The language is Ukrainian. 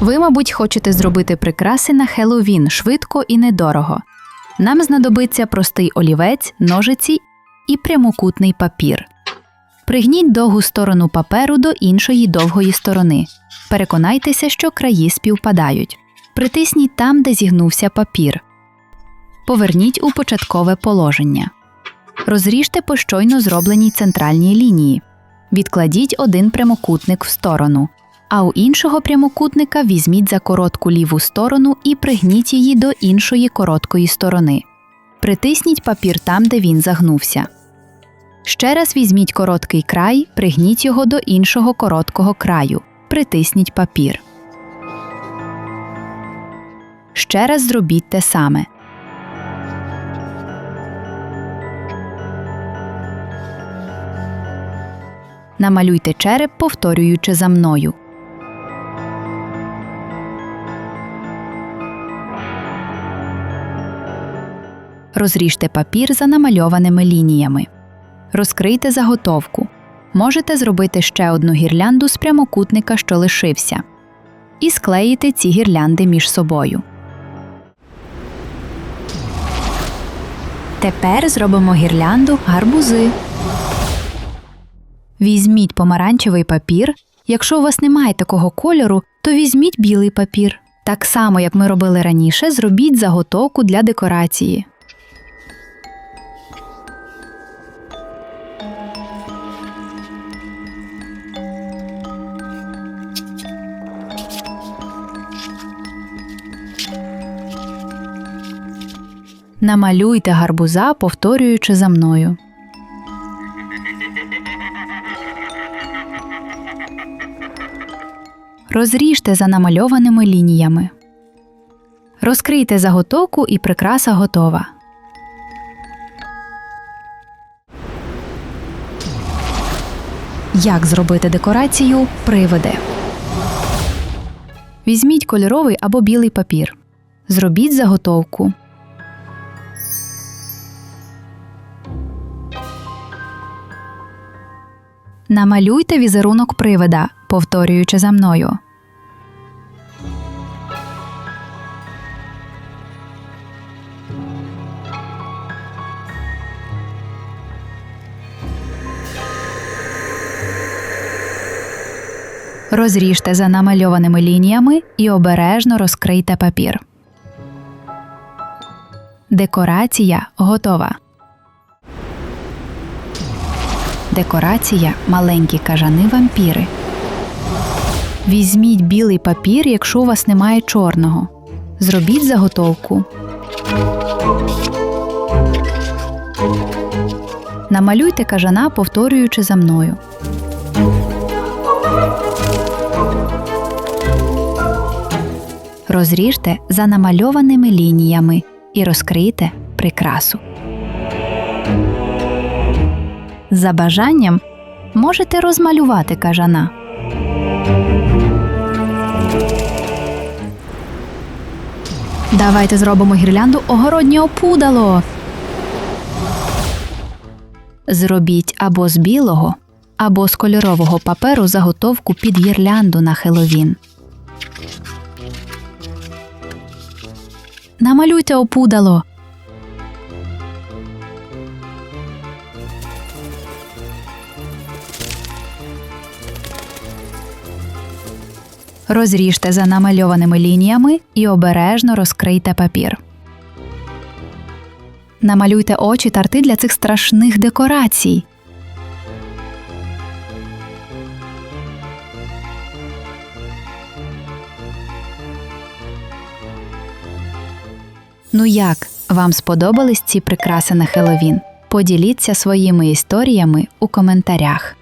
Ви, мабуть, хочете зробити прикраси на Хеллоуін швидко і недорого. Нам знадобиться простий олівець, ножиці і прямокутний папір. Пригніть довгу сторону паперу до іншої довгої сторони. Переконайтеся, що краї співпадають. Притисніть там, де зігнувся папір. Поверніть у початкове положення. Розріжте по щойно зробленій центральній лінії. Відкладіть один прямокутник в сторону, а у іншого прямокутника візьміть за коротку ліву сторону і пригніть її до іншої короткої сторони. Притисніть папір там, де він загнувся. Ще раз візьміть короткий край, пригніть його до іншого короткого краю. Притисніть папір. Ще раз зробіть те саме. Намалюйте череп, повторюючи за мною. Розріжте папір за намальованими лініями. Розкрийте заготовку. Можете зробити ще одну гірлянду з прямокутника, що лишився, і склеїти ці гірлянди між собою. Тепер зробимо гірлянду гарбузи. Візьміть помаранчевий папір. Якщо у вас немає такого кольору, то візьміть білий папір. Так само, як ми робили раніше, зробіть заготовку для декорації. Намалюйте гарбуза, повторюючи за мною. Розріжте за намальованими лініями. Розкрийте заготовку і прикраса готова. Як зробити декорацію привиди? Візьміть кольоровий або білий папір. Зробіть заготовку. Намалюйте візерунок привида, повторюючи за мною. Розріжте за намальованими лініями і обережно розкрийте папір. Декорація готова. Декорація маленькі кажани вампіри. Візьміть білий папір, якщо у вас немає чорного. Зробіть заготовку. Намалюйте кажана, повторюючи за мною. Розріжте за намальованими лініями і розкрийте прикрасу. За бажанням можете розмалювати кажана. Давайте зробимо гірлянду огороднє опудало. Зробіть або з білого, або з кольорового паперу заготовку під гірлянду на Хеловін. Намалюйте опудало. Розріжте за намальованими лініями і обережно розкрийте папір. Намалюйте очі та рти для цих страшних декорацій. Ну як, вам сподобались ці прикраси на Хеловін? Поділіться своїми історіями у коментарях.